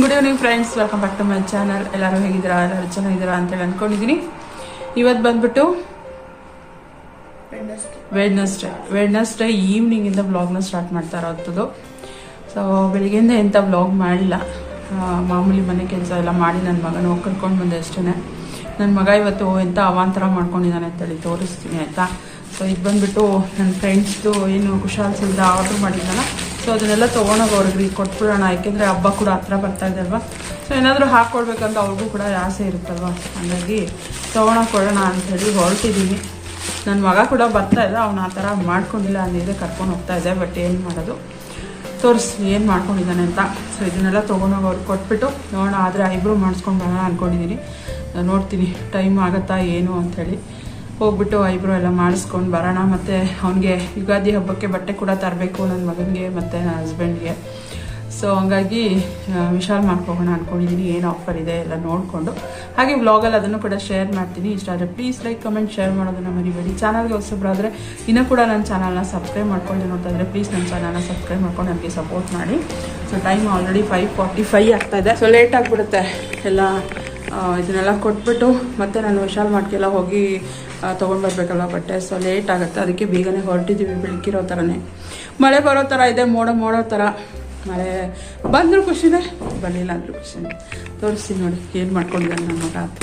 Good evening friends welcome back to my channel ಎಲ್ಲರೂ ಹೇಗಿದ್ದೀರಾ? ಎಲ್ಲರೂ ಚೆನ್ನಾಗಿದ್ದೀರಾ ಅಂತೇಳಿ ಅಂದ್ಕೊಂಡಿದ್ದೀನಿ ಇವತ್ತು ಬಂದ್ಬಿಟ್ಟು ವೆಡ್ನಸ್ಡೇ ವೆಡ್ನಸ್ಡೇ ಈವ್ನಿಂಗಿಂದ ವ್ಲಾಗ್ನ ಸ್ಟಾರ್ಟ್ ಮಾಡ್ತಾ ಇರೋದು ಸೊ ಬೆಳಿಗ್ಗೆಯಿಂದ ಎಂಥ ವ್ಲಾಗ್ ಮಾಡಿಲ್ಲ. ಮಾಮೂಲಿ ಮನೆ ಕೆಲಸ ಎಲ್ಲ ಮಾಡಿ ನನ್ನ ಮಗನ ಕರ್ಕೊಂಡು ಬಂದೆ ಅಷ್ಟೇ ನನ್ನ ಮಗ ಇವತ್ತು ಎಂಥ ಅವಾಂತರ ಮಾಡ್ಕೊಂಡಿದ್ದಾನೆ ಅಂತೇಳಿ ತೋರಿಸ್ತೀನಿ, ಆಯಿತಾ? ಸೊ ಇದು ಬಂದ್ಬಿಟ್ಟು ನನ್ನ ಫ್ರೆಂಡ್ಸ್ದು ಏನು ಕುಶಾಲ್ ಆರ್ಡ್ರ್ ಮಾಡಿದ್ನಲ್ಲ ಸೊ ಅದನ್ನೆಲ್ಲ ತೊಗೊಂಡೋಗಿ ಅವ್ರಿಗೆ ಕೊಟ್ಬಿಡೋಣ. ಯಾಕೆಂದರೆ ಹಬ್ಬ ಕೂಡ ಹತ್ರ ಬರ್ತಾ ಇದೆ ಅಲ್ವಾ? ಸೊ ಏನಾದರೂ ಹಾಕ್ಕೊಡ್ಬೇಕಂತ ಅವ್ರಿಗೂ ಕೂಡ ಆಸೆ ಇರುತ್ತಲ್ವಾ? ಹಾಗಾಗಿ ತೊಗೊಳಕ್ಕೆ ಕೊಡೋಣ ಅಂಥೇಳಿ ಹೊರಟಿದ್ದೀನಿ ನನ್ನ ಮಗ ಕೂಡ ಬರ್ತಾ ಇದ್ದ ಅವ್ನು ಆ ಥರ ಮಾಡ್ಕೊಂಡಿಲ್ಲ ಅನ್ನಿದೆ ಕರ್ಕೊಂಡು ಹೋಗ್ತಾ ಇದ್ದೆ ಬಟ್ ಏನು ಮಾಡೋದು? ತೋರಿಸಿ, ಏನು ಮಾಡ್ಕೊಂಡಿದ್ದಾನೆ ಅಂತ. ಸೊ ಇದನ್ನೆಲ್ಲ ತೊಗೊಂಡೋಗಿ ಅವ್ರಿಗೆ ಕೊಟ್ಬಿಟ್ಟು ನೋಡೋಣ. ಆದರೆ ಐಬ್ರೋ ಮಾಡಿಸ್ಕೊಂಡು ಬರೋಣ ಅಂದ್ಕೊಂಡಿದ್ದೀನಿ ನೋಡ್ತೀನಿ, ಟೈಮ್ ಆಗುತ್ತಾ, ಏನು ಅಂಥೇಳಿ ಹೋಗ್ಬಿಟ್ಟು ಐಬ್ರೋ ಎಲ್ಲ ಮಾಡಿಸ್ಕೊಂಡು ಬರೋಣ. ಮತ್ತು ಅವನಿಗೆ ಯುಗಾದಿ ಹಬ್ಬಕ್ಕೆ ಬಟ್ಟೆ ಕೂಡ ತರಬೇಕು ನನ್ನ ಮಗನಿಗೆ ಮತ್ತು ನನ್ನ ಹಸ್ಬೆಂಡ್ಗೆ ಸೊ ಹಂಗಾಗಿ ವಿಶಾಲ್ ಮಾಡ್ಕೋಗೋಣ ಅಂದ್ಕೊಂಡಿದ್ದೀನಿ ಏನು ಆಫರ್ ಇದೆ ಎಲ್ಲ ನೋಡಿಕೊಂಡು. ಹಾಗೆ ವ್ಲಾಗಲ್ಲಿ ಅದನ್ನು ಕೂಡ ಶೇರ್ ಮಾಡ್ತೀನಿ. ಇಷ್ಟ ಆದರೆ ಪ್ಲೀಸ್ ಲೈಕ್ ಕಮೆಂಟ್ ಶೇರ್ ಮಾಡೋದನ್ನು ಮರಿಬೇಡಿ. ಚಾನಲ್ಗೆ ಹೊಸಬ್ರಾದರೆ ಇನ್ನೂ ಕೂಡ ನನ್ನ ಚಾನಲ್ನ ಸಬ್ಸ್ಕ್ರೈಬ್ ಮಾಡ್ಕೊಂಡು ನೋಡ್ತಾ ಇದ್ರೆ ಪ್ಲೀಸ್ ನನ್ನ ಚಾನಲ್ನ ಸಬ್ಸ್ಕ್ರೈಬ್ ಮಾಡ್ಕೊಂಡು ನನಗೆ ಸಪೋರ್ಟ್ ಮಾಡಿ. So time already five forty five ಆಗ್ತಾಯಿದೆ ಸೊ ಲೇಟ್ ಆಗಿಬಿಡುತ್ತೆ. ಎಲ್ಲ ಇದನ್ನೆಲ್ಲ ಕೊಟ್ಬಿಟ್ಟು ಮತ್ತೆ ನಾನು ವಿಶಾಲ್ ಮಾಡ್ಕೆಲ್ಲ ಹೋಗಿ ತೊಗೊಂಡು ಬರಬೇಕಲ್ಲ ಬಟ್ಟೆ? ಸೊ ಲೇಟ್ ಆಗುತ್ತೆ. ಅದಕ್ಕೆ ಬೇಗನೆ ಹೊರಟಿದ್ದೀವಿ ಬೆಳಕಿರೋ ಥರನೇ ಮಳೆ ಬರೋ ಥರ ಇದೆ ಮೋಡ ಮೋಡೋ ಥರ ಮಳೆ ಬಂದರೂ ಖುಷಿನೇ ಬರಲಿಲ್ಲ ಅಂದರೂ ಖುಷಿನೇ. ತೋರಿಸ್ತೀನಿ ನೋಡಿ ಏನು ಮಾಡ್ಕೊಂಡಿದ್ದಾನೆ ನನ್ನ ಮಗ ಅಂತ.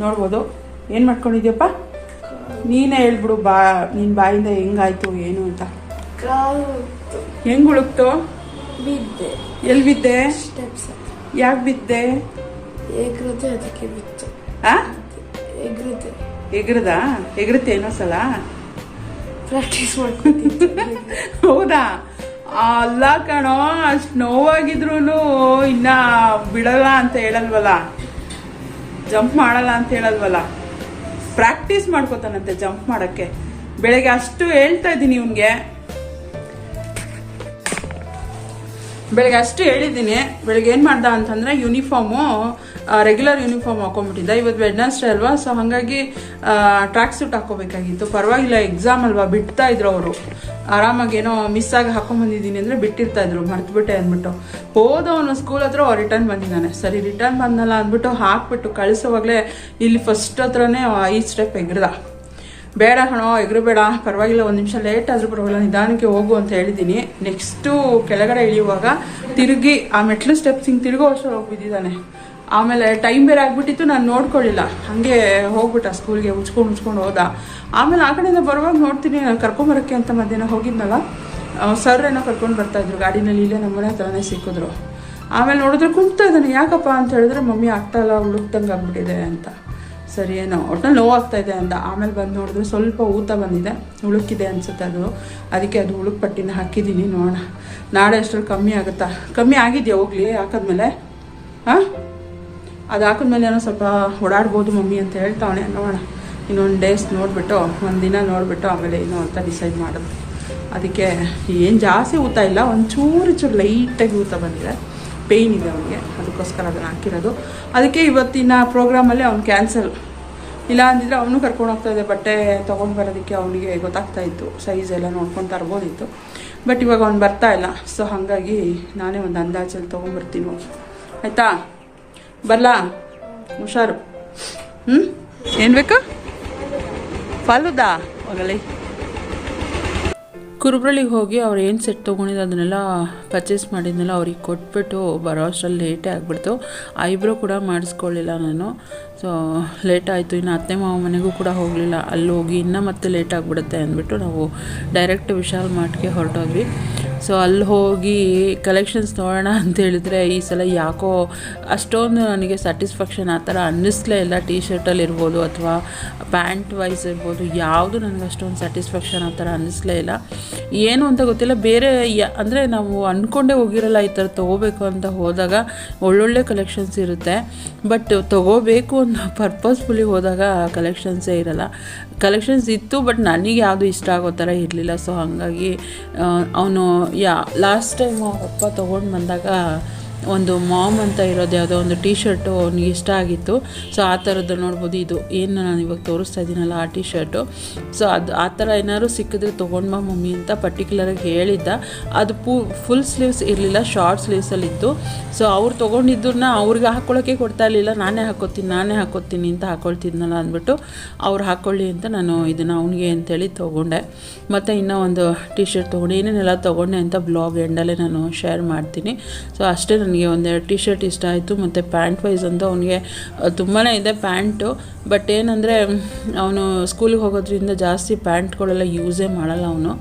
ನೋಡ್ಬೋದು. ಏನು ಮಾಡ್ಕೊಂಡಿದ್ಯಪ್ಪ? ನೀನೇ ಹೇಳ್ಬಿಡು ಬಾ ನಿನ್ನ ಬಾಯಿಂದ ಹೆಂಗಾಯ್ತು ಏನು ಅಂತ. ಹೆಂಗೆ ಉಳುಕ್ತು ಬಿದ್ದೆ. ಎಲ್ಲಿ ಬಿದ್ದೆ? ಯಾಕೆ ಬಿದ್ದೆ? ಅದಕ್ಕೆ ಬಿತ್ತು. ಆ? ಎಗ್ರದೆ? ಎಗರುತ್ತೆ ಏನೋ ಸಲ? ಪ್ರಾಕ್ಟೀಸ್ ಮಾಡ್ಕೊತಿದ್ದೆ ಹೌದಾ? ಅಲ್ಲ ಕಣೋ ಅಷ್ಟು ನೋವಾಗಿದ್ರು ಇನ್ನ ಬಿಡಲ್ಲ ಅಂತ ಹೇಳಲ್ವಲ್ಲ? ಜಂಪ್ ಮಾಡಲ್ಲ ಅಂತ ಹೇಳಲ್ವಲ್ಲ? ಪ್ರಾಕ್ಟೀಸ್ ಮಾಡ್ಕೋತಾನಂತೆ ಜಂಪ್ ಮಾಡಕ್ಕೆ. ಬೆಳಗ್ಗೆ ಅಷ್ಟು ಹೇಳ್ತಾ ಇದ್ದೀನಿ ಇವನ್ಗೆ. ಬೆಳಗ್ಗೆ ಅಷ್ಟು ಹೇಳಿದ್ದೀನಿ. ಬೆಳಗ್ಗೆ ಏನು ಮಾಡ್ದೆ ಅಂತಂದರೆ ಯೂನಿಫಾರ್ಮು ರೆಗ್ಯುಲರ್ ಯೂನಿಫಾರ್ಮ್ ಹಾಕೊಂಬಿಟ್ಟಿದ್ದೆ ಇವತ್ತು ವೆಡ್ನಸ್ಡೇ ಅಲ್ವಾ ಸೊ ಹಾಗಾಗಿ ಟ್ರ್ಯಾಕ್ ಸೂಟ್ ಹಾಕೋಬೇಕಾಗಿತ್ತು ಪರವಾಗಿಲ್ಲ ಎಕ್ಸಾಮ್ ಅಲ್ವಾ, ಬಿಡ್ತಾ ಇದ್ರು ಅವರು. ಆರಾಮಾಗಿ ಏನೋ ಮಿಸ್ ಆಗಿ ಹಾಕೊಂಡ್ಬಂದಿದ್ದೀನಿ ಅಂದರೆ ಬಿಟ್ಟಿರ್ತಾ ಇದ್ರು. ಮರ್ತುಬಿಟ್ಟೆ ಅಂದ್ಬಿಟ್ಟು. ಹೋದವನು ಸ್ಕೂಲ್ ಹತ್ರ ರಿಟರ್ನ್ ಬಂದಿದ್ದಾನೆ. ಸರಿ ರಿಟರ್ನ್ ಬಂದಲ್ಲ ಅಂದ್ಬಿಟ್ಟು ಹಾಕ್ಬಿಟ್ಟು ಕಳಿಸೋವಾಗಲೇ ಇಲ್ಲಿ ಫಸ್ಟ್ ಹತ್ರನೇ ಈ ಸ್ಟೆಪ್ ಎಗ್ರದ. ಬೇಡ ಕಣೋ ಎಗರು ಬೇಡ ಪರವಾಗಿಲ್ಲ, ಒಂದು ನಿಮಿಷ ಲೇಟ್ ಆದರೂ ಪರವಾಗಿಲ್ಲ, ನಿಧಾನಕ್ಕೆ ಹೋಗು ಅಂತ ಹೇಳಿದ್ದೀನಿ ನೆಕ್ಸ್ಟು ಕೆಳಗಡೆ ಇಳಿಯುವಾಗ ತಿರುಗಿ, ಆ ಮೆಟ್ಲು ಸ್ಟೆಪ್ಸ್ ಹಿಂಗೆ ತಿರುಗೋ ವರ್ಷ ಹೋಗಿ ಬಿದ್ದಿದ್ದಾನೆ. ಆಮೇಲೆ ಟೈಮ್ ಬೇರೆ ಆಗಿಬಿಟ್ಟಿತ್ತು, ನಾನು ನೋಡ್ಕೊಳ್ಳಿಲ್ಲ. ಹಾಗೆ ಹೋಗ್ಬಿಟ್ಟ ಸ್ಕೂಲ್ಗೆ ಉಚ್ಕೊಂಡು ಉಚ್ಕೊಂಡು ಹೋದ. ಆಮೇಲೆ ಆ ಕಡೆಯಿಂದ ಬರುವಾಗ ನೋಡ್ತೀನಿ, ನಾನು ಕರ್ಕೊಂಬರೋಕ್ಕೆ ಅಂತ ಮಧ್ಯಾಹ್ನ ಹೋಗಿದ್ನಲ್ಲ ಸರ್ ಏನೋ ಕರ್ಕೊಂಡು ಬರ್ತಾಯಿದ್ರು ಗಾಡಿನಲ್ಲಿ ಇಲ್ಲೇ ನಮ್ಮ ಮನೆ ಹತ್ರನೇ ಸಿಕ್ಕಿದ್ರು. ಆಮೇಲೆ ನೋಡಿದ್ರೆ ಕುಂತಾ ಇದ್ದಾನೆ, ಯಾಕಪ್ಪ ಅಂತ ಹೇಳಿದ್ರೆ, ಮಮ್ಮಿ ಆಗ್ತಾಯಿಲ್ಲ ಉಳುಕ್ದಂಗೆ ಆಗ್ಬಿಟ್ಟಿದೆ ಅಂತ. ಸರಿ, ಏನೋ, ಒಟ್ನಲ್ಲಿ ನೋವಾಗ್ತಾ ಇದೆ ಅಂತ ಆಮೇಲೆ ಬಂದು ನೋಡಿದ್ರೆ ಸ್ವಲ್ಪ ಊತ ಬಂದಿದೆ. ಉಳುಕಿದೆ ಅನ್ಸುತ್ತೆ ಅದು. ಅದಕ್ಕೆ ಅದು ಉಳುಕ್ ಪಟ್ಟಿನ ಹಾಕಿದ್ದೀನಿ, ನೋಡೋಣ. ನಾಳೆ ಅಷ್ಟರಲ್ಲಿ ಕಮ್ಮಿ ಆಗುತ್ತಾ? ಕಮ್ಮಿ ಆಗಿದೆಯಾ ಹೋಗ್ಲಿ, ಹಾಕಿದ್ಮೇಲೆ? ಹಾಂ? ಅದು ಹಾಕಿದ್ಮೇಲೆ ಏನೋ ಸ್ವಲ್ಪ ಓಡಾಡ್ಬೋದು ಮಮ್ಮಿ ಅಂತ ಹೇಳ್ತಾವಣೆ ನೋಡೋಣ. ಇನ್ನೊಂದು ಡೇಸ್ ನೋಡಿಬಿಟ್ಟು, ಒಂದು ದಿನ ನೋಡಿಬಿಟ್ಟು ಆಮೇಲೆ ಏನು ಅಂತ ಡಿಸೈಡ್ ಮಾಡೋದು. ಅದಕ್ಕೆ ಏನು ಜಾಸ್ತಿ ಊತ ಇಲ್ಲ, ಒಂಚೂರು ಚೂರು ಲೈಟಾಗಿ ಊತ ಬಂದಿದೆ. ಪೇಯ್ನ್ ಇದೆ ಅವನಿಗೆ. ಅದಕ್ಕೋಸ್ಕರ ಅದನ್ನು ಹಾಕಿರೋದು. ಅದಕ್ಕೆ ಇವತ್ತಿನ ಪ್ರೋಗ್ರಾಮಲ್ಲಿ ಅವ್ನು ಕ್ಯಾನ್ಸಲ್ ಇಲ್ಲ ಅಂದಿದ್ರೆ ಅವನು ಕರ್ಕೊಂಡು ಹೋಗ್ತಾ ಇದೆ ಬಟ್ಟೆ ತೊಗೊಂಡು ಬರೋದಕ್ಕೆ ಅವನಿಗೆ ಗೊತ್ತಾಗ್ತಾ ಇತ್ತು. ಸೈಜ್ ಎಲ್ಲ ನೋಡ್ಕೊಂಡು ತರ್ಬೋದಿತ್ತು. ಬಟ್ ಇವಾಗ ಅವ್ನು ಬರ್ತಾ ಇಲ್ಲ. ಸೊ ಹಾಗಾಗಿ ನಾನೇ ಒಂದು ಅಂದಾಜಲ್ಲಿ ತೊಗೊಂಡ್ಬರ್ತೀನಿ ಆಯಿತಾ? ಬರಲಾ? ಹುಷಾರು. ಹ್ಞೂ ಏನು ಬೇಕು? ಫಾಲುದಾ? ಹೋಗಲಿ. ಕುರುಬ್ರಳಿಗೆ ಹೋಗಿ ಅವ್ರು ಏನು ಸೆಟ್ ತೊಗೊಂಡಿದ್ದು ಅದನ್ನೆಲ್ಲ ಪರ್ಚೇಸ್ ಮಾಡಿದ್ನೆಲ್ಲ ಅವ್ರಿಗೆ ಕೊಟ್ಬಿಟ್ಟು ಬರೋ ಅಷ್ಟರಲ್ಲಿ ಲೇಟೇ ಆಗಿಬಿಡ್ತು. ಐಬ್ರೋ ಕೂಡ ಮಾಡಿಸ್ಕೊಳ್ಳಿಲ್ಲ ನಾನು. ಸೊ ಲೇಟ್ ಆಯಿತು. ಇನ್ನು ಅತ್ತೆ ಮಾವ ಮನೆಗೂ ಕೂಡ ಹೋಗಲಿಲ್ಲ. ಅಲ್ಲಿ ಹೋಗಿ ಇನ್ನೂ ಮತ್ತೆ ಲೇಟ್ ಆಗಿಬಿಡುತ್ತೆ ಅಂದ್ಬಿಟ್ಟು ನಾವು ಡೈರೆಕ್ಟ್ ವಿಶಾಲ್ ಮಾರ್ಟ್ಗೆ ಹೊರಟೋದ್ವಿ. ಸೊ ಅಲ್ಲಿ ಹೋಗಿ ಕಲೆಕ್ಷನ್ಸ್ ನೋಡೋಣ ಅಂತ ಹೇಳಿದ್ರೆ, ಈ ಸಲ ಯಾಕೋ ಅಷ್ಟೊಂದು ನನಗೆ ಸ್ಯಾಟಿಸ್ಫ್ಯಾಕ್ಷನ್ ಆ ಥರ ಅನ್ನಿಸ್ಲೇ ಇಲ್ಲ. ಟೀ ಶರ್ಟಲ್ಲಿ ಇರ್ಬೋದು ಅಥವಾ ಪ್ಯಾಂಟ್ ವೈಸ್ ಇರ್ಬೋದು, ಯಾವುದು ನನಗೆ ಅಷ್ಟೊಂದು ಸ್ಯಾಟಿಸ್ಫ್ಯಾಕ್ಷನ್ ಆ ಥರ ಅನ್ನಿಸ್ಲೇ ಇಲ್ಲ. ಏನು ಅಂತ ಗೊತ್ತಿಲ್ಲ. ಬೇರೆ ಅಂದರೆ ನಾವು ಅಂದ್ಕೊಂಡೇ ಹೋಗಿರಲ್ಲ ಈ ಥರ ತೊಗೋಬೇಕು ಅಂತ ಹೋದಾಗ ಒಳ್ಳೊಳ್ಳೆ ಕಲೆಕ್ಷನ್ಸ್ ಇರುತ್ತೆ. ಬಟ್ ತೊಗೋಬೇಕು ಅನ್ನೋ ಪರ್ಪಸ್ಫುಲಿ ಹೋದಾಗ ಕಲೆಕ್ಷನ್ಸೇ ಇರಲ್ಲ. ಕಲೆಕ್ಷನ್ಸ್ ಇತ್ತು ಬಟ್ ನನಗೆ ಯಾವುದು ಇಷ್ಟ ಆಗೋ ಥರ ಇರಲಿಲ್ಲ. ಸೊ ಹಾಗಾಗಿ ಅವನು ಯಾ ಲಾಸ್ಟ್ ಟೈಮ್ ಅಪ್ಪ ತೊಗೊಂಡು ಬಂದಾಗ ಒಂದು ಮಾಮ್ ಅಂತ ಇರೋದು ಯಾವುದೋ ಒಂದು ಟೀ ಶರ್ಟು ಅವ್ನಿಗೆ ಇಷ್ಟ ಆಗಿತ್ತು. ಸೊ ಆ ಥರದ್ದು ನೋಡ್ಬೋದು. ಇದು ಏನು ನಾನು ಇವಾಗ ತೋರಿಸ್ತಾ ಇದ್ದೀನಲ್ಲ, ಆ ಟೀ ಶರ್ಟು ಸೊ ಅದು ಆ ಥರ ಏನಾದ್ರು ಸಿಕ್ಕಿದ್ರೆ ತೊಗೊಂಡು ಬಾ ಮಮ್ಮಿ ಅಂತ ಪರ್ಟಿಕ್ಯುಲರಾಗಿ ಹೇಳಿದ್ದ. ಅದು ಪೂ ಫುಲ್ ಸ್ಲೀವ್ಸ್ ಇರಲಿಲ್ಲ ಶಾರ್ಟ್ ಸ್ಲೀವ್ಸಲ್ಲಿತ್ತು ಸೊ ಅವ್ರು ತೊಗೊಂಡಿದ್ದನ್ನ ಅವ್ರಿಗೆ ಹಾಕ್ಕೊಳ್ಳೋಕ್ಕೆ ಕೊಡ್ತಾ ಇರಲಿಲ್ಲ. ನಾನೇ ಹಾಕೋತೀನಿ ನಾನೇ ಹಾಕೋತೀನಿ ಅಂತ ಹಾಕೊಳ್ತಿದ್ನಲ್ಲ ಅಂದ್ಬಿಟ್ಟು ಅವ್ರು ಹಾಕ್ಕೊಳ್ಳಿ ಅಂತ ನಾನು ಇದನ್ನು ಅವನಿಗೆ ಅಂತೇಳಿ ತೊಗೊಂಡೆ. ಮತ್ತು ಇನ್ನೂ ಒಂದು ಟಿ ಶರ್ಟ್ ತೊಗೊಂಡು. ಏನೇನೆಲ್ಲ ತೊಗೊಂಡೆ ಅಂತ ಬ್ಲಾಗ್ ಎಂಡಲ್ಲೇ ನಾನು ಶೇರ್ ಮಾಡ್ತೀನಿ. ಸೊ ಅಷ್ಟೇ ನನಗೆ ಒಂದೆರಡು ಟಿ ಶರ್ಟ್ ಇಷ್ಟ ಆಯಿತು, ಮತ್ತು ಪ್ಯಾಂಟ್ ವೈಸ್ ಅಂತ ಅವನಿಗೆ ತುಂಬಾ ಇದೆ ಪ್ಯಾಂಟು ಬಟ್ ಏನಂದರೆ, ಅವನು ಸ್ಕೂಲಿಗೆ ಹೋಗೋದ್ರಿಂದ ಜಾಸ್ತಿ ಪ್ಯಾಂಟ್ಗಳೆಲ್ಲ ಯೂಸೇ ಮಾಡಲ್ಲ ಅವನು.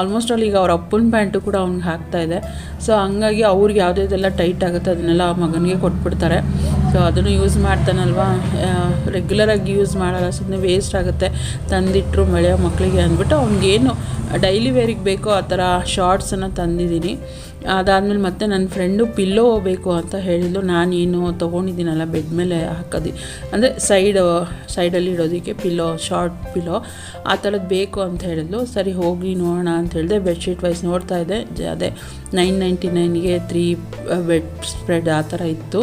ಆಲ್ಮೋಸ್ಟ್ ಅಲ್ಲಿ ಈಗ ಅವ್ರ ಅಪ್ಪನ ಪ್ಯಾಂಟು ಕೂಡ ಅವ್ನಿಗೆ ಹಾಕ್ತಾ ಇದೆ. ಸೊ ಹಂಗಾಗಿ ಅವ್ರಿಗೆ ಯಾವುದೇದೆಲ್ಲ ಟೈಟ್ ಆಗುತ್ತೆ, ಅದನ್ನೆಲ್ಲ ಮಗನಿಗೆ ಕೊಟ್ಬಿಡ್ತಾರೆ. ಸೊ ಅದನ್ನು ಯೂಸ್ ಮಾಡ್ತಾನಲ್ವಾ? ರೆಗ್ಯುಲರಾಗಿ ಯೂಸ್ ಮಾಡಲ್ಲ ಸುಮ್ಮನೆ ವೇಸ್ಟ್ ಆಗುತ್ತೆ. ತಂದಿಟ್ಟರು ಮಳೆಯೋ ಮಕ್ಕಳಿಗೆ ಅಂದ್ಬಿಟ್ಟು ಅವ್ನಿಗೇನು, ಡೈಲಿ ವೇರಿಗೆ ಬೇಕೋ ಆ ಥರ ಶಾರ್ಟ್ಸನ್ನು ತಂದಿದ್ದೀನಿ. ಅದಾದಮೇಲೆ ಮತ್ತೆ ನನ್ನ ಫ್ರೆಂಡು ಪಿಲ್ಲೋ ಬೇಕು ಅಂತ ಹೇಳಿದ್ಲು. ನಾನೇನು ತೊಗೊಂಡಿದ್ದೀನಲ್ಲ ಬೆಡ್ ಮೇಲೆ ಹಾಕೋದು, ಅಂದರೆ ಸೈಡ್ ಸೈಡಲ್ಲಿ ಇಡೋದಕ್ಕೆ ಪಿಲ್ಲೋ ಶಾರ್ಟ್ ಪಿಲ್ಲೋ ಆ ಥರದ್ದು ಬೇಕು ಅಂತ ಹೇಳಿದ್ಲು. ಸರಿ, ಹೋಗಿ ನೋಡೋಣ ಅಂತ ಹೇಳಿದೆ ಬೆಡ್ಶೀಟ್ ವೈಸ್ ನೋಡ್ತಾ ಇದ್ದೆ. ಅದೇ ನೈನ್ ನೈಂಟಿ ನೈನ್ಗೆ ತ್ರೀ ಬೆಡ್ ಸ್ಪ್ರೆಡ್ ಆ ಥರ ಇತ್ತು.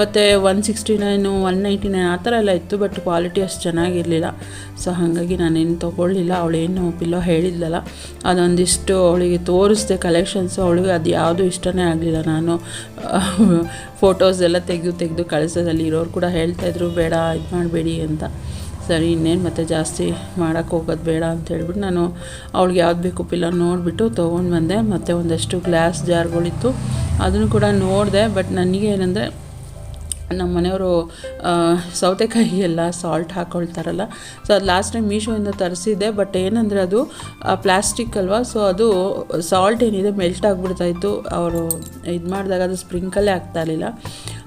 ಮತ್ತು one sixty nine one ninety nine ಆ ಥರ ಎಲ್ಲ ಇತ್ತು ಬಟ್ ಕ್ವಾಲಿಟಿ ಅಷ್ಟು ಚೆನ್ನಾಗಿರಲಿಲ್ಲ. ಸೊ ಹಾಗಾಗಿ ನಾನೇನು ತೊಗೊಳ್ಳಿಲ್ಲ. ಅವಳೇನು ಪಿಲ್ಲೋ ಹೇಳಿದ್ಲಲ್ಲ, ಅದೊಂದಿಷ್ಟು ಅವಳಿಗೆ ತೋರಿಸ್ದೆ ಕಲೆಕ್ಷನ್ಸು ಅವಳಿಗೆ ಅದು ಯಾವುದೂ ಇಷ್ಟನೇ ಆಗಲಿಲ್ಲ ನಾನು. ಫೋಟೋಸ್ ಎಲ್ಲ ತೆಗೆದು ತೆಗೆದು ಕಳಿಸೋದಲ್ಲಿ ಇರೋರು ಕೂಡ ಹೇಳ್ತಾಯಿದ್ರು ಬೇಡ, ಇದು ಮಾಡಬೇಡಿ ಅಂತ. ಸರಿ, ಇನ್ನೇನು ಮತ್ತೆ ಜಾಸ್ತಿ ಮಾಡೋಕ್ಕೆ ಹೋಗೋದು ಬೇಡ ಅಂತ ಹೇಳ್ಬಿಟ್ಟು ನಾನು ಅವ್ಳಿಗೆ ಯಾವ್ದು ಬೇಕು ಪಿಲ್ಲ ನೋಡಿಬಿಟ್ಟು ತೊಗೊಂಡು ಬಂದೆ. ಮತ್ತು ಒಂದಷ್ಟು ಗ್ಲಾಸ್ ಜಾರ್ಗಳಿತ್ತು ಅದನ್ನು ಕೂಡ ನೋಡಿದೆ ಬಟ್ ನನಗೆ ಏನಂದರೆ ನಮ್ಮ ಮನೆಯವರು ಸೌತೆಕಾಯಿ ಎಲ್ಲ ಸಾಲ್ಟ್ ಹಾಕ್ಕೊಳ್ತಾರಲ್ಲ ಸೊ ಅದು ಲಾಸ್ಟ್ ಟೈಮ್ ಮೀಶೋಯಿಂದ ತರಿಸಿದ್ದೆ ಬಟ್ ಏನಂದರೆ ಅದು ಪ್ಲಾಸ್ಟಿಕ್ ಅಲ್ವಾ? ಸೊ ಅದು ಸಾಲ್ಟ್ ಏನಿದೆ ಮೆಲ್ಟ್ ಆಗಿಬಿಡ್ತಾಯಿತ್ತು ಅವರು ಇದು ಮಾಡಿದಾಗ ಅದು ಸ್ಪ್ರಿಂಕಲ್ಲೇ ಆಗ್ತಾ ಇರಲಿಲ್ಲ.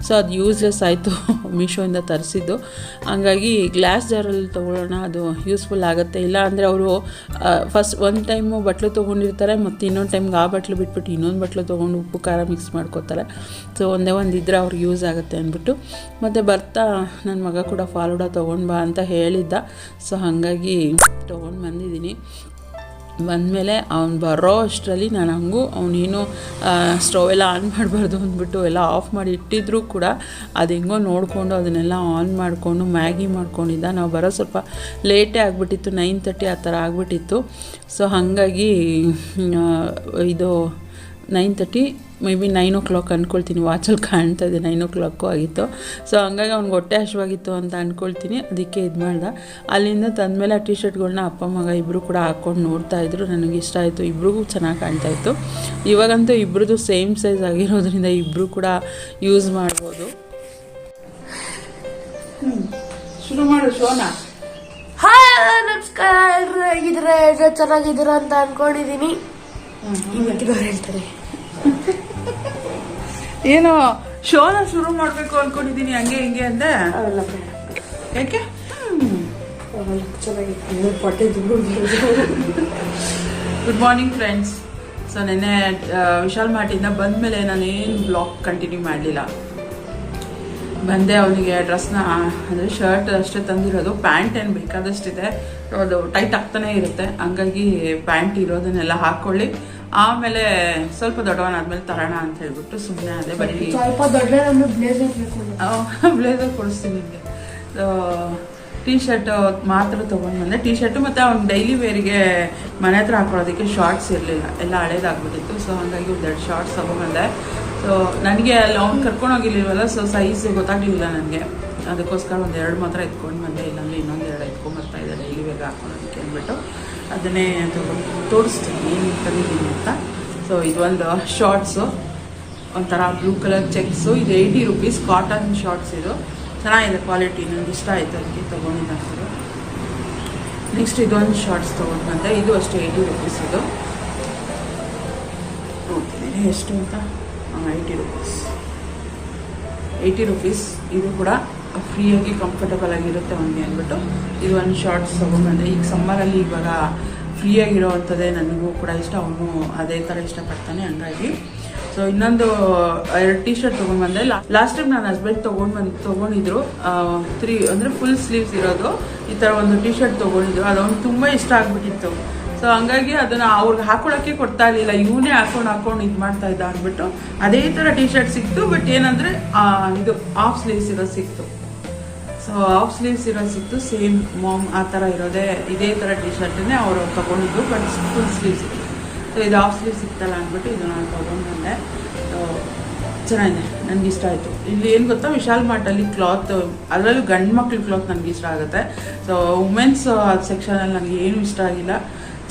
ಸೊ ಅದು ಯೂಸ್ಲೆಸ್ ಆಯಿತು ಮೀಶೋಯಿಂದ ತರಿಸಿದ್ದು. ಹಂಗಾಗಿ ಗ್ಲಾಸ್ ಜಾರಲ್ಲಿ ತೊಗೊಳ್ಳೋಣ, ಅದು ಯೂಸ್ಫುಲ್ ಆಗುತ್ತೆ. ಇಲ್ಲ ಅಂದರೆ ಅವರು ಫಸ್ಟ್ ಒಂದು ಟೈಮು ಬಟ್ಲು ತೊಗೊಂಡಿರ್ತಾರೆ, ಮತ್ತು ಇನ್ನೊಂದು ಟೈಮ್ಗೆ ಆ ಬಟ್ಲು ಬಿಟ್ಬಿಟ್ಟು ಇನ್ನೊಂದು ಬಟ್ಲು ತೊಗೊಂಡು ಉಪ್ಪು, ಖಾರ ಮಿಕ್ಸ್ ಮಾಡ್ಕೋತಾರೆ. ಸೊ ಒಂದೇ ಒಂದು ಇದ್ದರೆ ಅವ್ರಿಗೆ ಯೂಸ್ ಆಗುತ್ತೆ ಅಂದ್ಬಿಟ್ಟು. ಮತ್ತು ಬರ್ತಾ ನನ್ನ ಮಗ ಕೂಡ ಫಾಲೂಡ ತೊಗೊಂಡು ಬಾ ಅಂತ ಹೇಳಿದ್ದ. ಸೊ ಹಾಗಾಗಿ ತೊಗೊಂಡು ಬಂದಿದ್ದೀನಿ. ಬಂದಮೇಲೆ ಅವ್ನು ಬರೋ ಅಷ್ಟರಲ್ಲಿ ನಾನು ಹಂಗೂ ಅವನೇನು ಸ್ಟವ್ ಎಲ್ಲ ಆನ್ ಮಾಡಬಾರ್ದು ಅಂದ್ಬಿಟ್ಟು ಎಲ್ಲ ಆಫ್ ಮಾಡಿ ಇಟ್ಟಿದ್ರೂ ಕೂಡ, ಅದು ಹೆಂಗೋ ನೋಡಿಕೊಂಡು ಅದನ್ನೆಲ್ಲ ಆನ್ ಮಾಡಿಕೊಂಡು ಮ್ಯಾಗಿ ಮಾಡ್ಕೊಂಡಿದ್ದ. ನಾವು ಬರೋ ಸ್ವಲ್ಪ ಲೇಟೇ ಆಗಿಬಿಟ್ಟಿತ್ತು ನೈನ್ ತರ್ಟಿ ಆ ಥರ ಆಗಿಬಿಟ್ಟಿತ್ತು. ಸೊ ಹಾಗಾಗಿ ಇದು nine thirty maybe nine o'clock ಅಂದ್ಕೊಳ್ತೀನಿ ವಾಚಲ್ಲಿ ಕಾಣ್ತಾ ಇದೆ ನೈನ್ ಓ ಕ್ಲಾಕು ಆಗಿತ್ತು. ಸೊ ಹಂಗಾಗಿ ಅವ್ನಿಗೆ ಹೊಟ್ಟೆ ಹಶ್ವಾಗಿತ್ತು ಅಂತ ಅಂದ್ಕೊಳ್ತೀನಿ ಅದಕ್ಕೆ ಇದು ಮಾಡ್ದೆ. ಅಲ್ಲಿಂದ ತಂದಮೇಲೆ ಆ ಟಿ ಶರ್ಟ್ಗಳನ್ನ ಅಪ್ಪ ಮಗ ಇಬ್ಬರು ಕೂಡ ಹಾಕ್ಕೊಂಡು ನೋಡ್ತಾ ಇದ್ರು. ನನಗೆ ಇಷ್ಟ ಆಯಿತು. ಇಬ್ರಿಗೂ ಚೆನ್ನಾಗಿ ಕಾಣ್ತಾ ಇತ್ತು. ಇವಾಗಂತೂ ಇಬ್ರದ್ದು ಸೇಮ್ ಸೈಜ್ ಆಗಿರೋದ್ರಿಂದ ಇಬ್ಬರು ಕೂಡ ಯೂಸ್ ಮಾಡ್ಬೋದು. ಶುರು ಮಾಡು ಶೋನಾ. ಹಾಯ್ ನಮಸ್ಕಾರ. ಎಲ್ಲರೂ ಹೇಗಿದ್ದೀರಾ? ಹೇಗೆ ಚೆನ್ನಾಗಿದ್ದೀರಾ ಅಂತ ಅನ್ಕೊಂಡಿದೀನಿ ಇವತ್ತಿನವ್ರು ಹೇಳ್ತಾರೆ. ಏನು ಶೋನ ಶುರು ಮಾಡಬೇಕು ಅನ್ಕೊಂಡಿದೀನಿ ಹಂಗೆ ಹಿಂಗೆ ಅಂದೆ? ಯಾಕೆ ಗುಡ್ ಮಾರ್ನಿಂಗ್ ಫ್ರೆಂಡ್ಸ್ ಸೊ ನೆನ್ನೆ ವಿಶಾಲ್ ಮಾರ್ಟಿಂದ ನಾನು ಏನು ಬ್ಲಾಗ್ ಕಂಟಿನ್ಯೂ ಮಾಡಲಿಲ್ಲ. ಬಂದೆ ಅವನಿಗೆ ಡ್ರೆಸ್ನ ಅಂದರೆ ಶರ್ಟ್ ಅಷ್ಟೇ ತಂದಿರೋದು. ಪ್ಯಾಂಟ್ ಏನು ಬೇಕಾದಷ್ಟಿದೆ. ಅದು ಟೈಟ್ ಆಗ್ತಾನೆ ಇರುತ್ತೆ. ಹಂಗಾಗಿ ಪ್ಯಾಂಟ್ ಇರೋದನ್ನೆಲ್ಲ ಹಾಕ್ಕೊಳ್ಳಿ ಆಮೇಲೆ ಸ್ವಲ್ಪ ದೊಡ್ಡವನಾದ್ಮೇಲೆ ತರೋಣ ಅಂತ ಹೇಳ್ಬಿಟ್ಟು ಸುಮ್ಮನೆ ಅದೇ ಬರೀ ಸ್ವಲ್ಪ ದೊಡ್ಡ ಬ್ಲೇಸರ್ ಕೊಡಿಸ್ತೀನಿ ನಿಮಗೆ. ಟೀ ಶರ್ಟ್ ಮಾತ್ರ ತೊಗೊಂಡು ಬಂದೆ. ಟೀ ಶರ್ಟು ಮತ್ತು ಅವ್ನು ಡೈಲಿ ವೇರಿಗೆ ಮನೆ ಹತ್ರ ಹಾಕೊಳ್ಳೋದಕ್ಕೆ ಶಾರ್ಟ್ಸ್ ಇರಲಿಲ್ಲ. ಎಲ್ಲ ಹಳೇದಾಗ್ಬಿಟ್ಟಿತ್ತು. ಸೊ ಹಾಗಾಗಿ ಒಂದೆರಡು ಶಾರ್ಟ್ಸ್ ತೊಗೊಂಬಂದೆ ಸೊ ನನಗೆ ಅಲ್ಲಿ ಅವ್ನು ಕರ್ಕೊಂಡು ಹೋಗಿರ್ಲಿಲ್ವಲ್ಲ? ಸೊ ಸೈಜ್ ಗೊತ್ತಾಗಲಿಲ್ಲ ನನಗೆ. ಅದಕ್ಕೋಸ್ಕರ ಒಂದು ಎರಡು ಮಾತ್ರ ಎತ್ಕೊಂಡು ಬಂದೆ. ಇಲ್ಲಾಂದರೆ ಇನ್ನೊಂದು ಎರಡು ಎತ್ಕೊಂಡು ಬರ್ತಾಯಿದೆ ಇದೆ ಡೈಲಿ ವೇಗ ಹಾಕೊಳ್ಳೋದಕ್ಕೆ ಅಂದ್ಬಿಟ್ಟು. ಅದನ್ನೇ ತೋರಿಸ್ತೀನಿ, ಏನು ತಂದಿದ್ದೀನಿ ಅಂತ. ಸೊ ಇದೊಂದು ಶಾರ್ಟ್ಸು ಒಂಥರ ಬ್ಲೂ ಕಲರ್ ಚೆಕ್ಸು ಇದು ಏಯ್ಟಿ ರುಪೀಸ್ ಕಾಟನ್ ಶಾರ್ಟ್ಸ್ ಇದು. ಚೆನ್ನಾಗಿದೆ ಕ್ವಾಲಿಟಿ ನನಗೆ ಇಷ್ಟ ಆಯಿತು ಅದಕ್ಕೆ ತೊಗೊಂಡಿದ್ದು ನೆಕ್ಸ್ಟ್ ಇದೊಂದು ಶಾರ್ಟ್ಸ್ ತೊಗೊಂಡು ಬಂದೆ ಇದು ಅಷ್ಟೇ ಏಯ್ಟಿ ರುಪೀಸ್ ಇದು. ನೋಡ್ತಿದ್ದೀನಿ ಎಷ್ಟು ಅಂತ? ಏಯ್ಟಿ ರುಪೀಸ್ ಏಯ್ಟಿ ರುಪೀಸ್ ಇದು ಕೂಡ ಫ್ರೀಯಾಗಿ ಕಂಫರ್ಟಬಲ್ ಆಗಿರುತ್ತೆ ಅವನಿಗೆ ಅಂದ್ಬಿಟ್ಟು. ಇದು ಒಂದು ಶಾರ್ಟ್ಸ್ ತೊಗೊಂಡ್ಬಂದೆ ಈಗ ಸಮ್ಮರಲ್ಲಿ ಇವಾಗ ಫ್ರೀಯಾಗಿರೋವಂಥದ್ದೇ ನನಗೂ ಕೂಡ ಇಷ್ಟ, ಅವನು ಅದೇ ಥರ ಇಷ್ಟಪಡ್ತಾನೆ ಹಂಗಾಗಿ. ಸೊ ಇನ್ನೊಂದು ಎರಡು ಟಿ ಶರ್ಟ್ ತೊಗೊಂಡ್ಬಂದೆ ಲಾಸ್ಟ್ ಟೈಮ್ ನನ್ನ ಹಸ್ಬೆಂಡ್ ತೊಗೊಂಡು ಬಂದು ತೊಗೊಂಡಿದ್ರು ತ್ರೀ ಅಂದರೆ ಫುಲ್ ಸ್ಲೀವ್ಸ್ ಇರೋದು. ಈ ಥರ ಒಂದು ಟಿ ಶರ್ಟ್ ತೊಗೊಂಡಿದ್ರು. ಅದು ಅವ್ನು ತುಂಬ ಇಷ್ಟ ಆಗಿಬಿಟ್ಟಿತ್ತು. ಸೊ ಸೊ ಹಂಗಾಗಿ ಅದನ್ನು ಅವ್ರಿಗೆ ಹಾಕೊಳ್ಳೋಕ್ಕೆ ಕೊಡ್ತಾ ಇರಲಿಲ್ಲ. ಇವನೇ ಹಾಕೊಂಡು ಹಾಕೊಂಡು ಇದು ಮಾಡ್ತಾ ಇದ್ದ ಅಂದ್ಬಿಟ್ಟು. ಅದೇ ಥರ ಟಿ ಶರ್ಟ್ ಸಿಕ್ತು. ಬಟ್ ಏನಂದರೆ ಇದು ಆಫ್ ಸ್ಲೀವ್ಸ್ ಇರೋದು ಸಿಕ್ತು. ಸೊ ಹಾಫ್ ಸ್ಲೀವ್ಸ್ ಇರೋ ಸಿಕ್ತು ಸೇಮ್ ಮಾಮ್ ಆ ಥರ ಇರೋದೇ, ಇದೇ ಥರ ಟಿ ಶರ್ಟನ್ನೇ ಅವರು ತೊಗೊಂಡಿದ್ದು ಬಟ್ ಫುಲ್ ಸ್ಲೀವ್ಸ್ ಇತ್ತು. ಸೊ ಇದು ಹಾಫ್ ಸ್ಲೀವ್ ಸಿಕ್ತಲ್ಲ ಅಂದ್ಬಿಟ್ಟು ಇದು ನಾನು ತೊಗೊಂಡು ಬಂದೆ ಸೊ ಚೆನ್ನಾಗಿದೆ, ನನಗೆ ಇಷ್ಟ ಆಯಿತು. ಇಲ್ಲಿ ಏನು ಗೊತ್ತಾ, ವಿಶಾಲ್ ಮಾರ್ಟಲ್ಲಿ ಕ್ಲಾತ್ ಅದರಲ್ಲೂ ಗಂಡು ಮಕ್ಳ ಕ್ಲಾತ್ ನನಗೆ ಇಷ್ಟ ಆಗುತ್ತೆ. ಸೊ ವುಮೆನ್ಸ್ ಸೆಕ್ಷನಲ್ಲಿ ನನಗೆ ಏನೂ ಇಷ್ಟ ಆಗಿಲ್ಲ.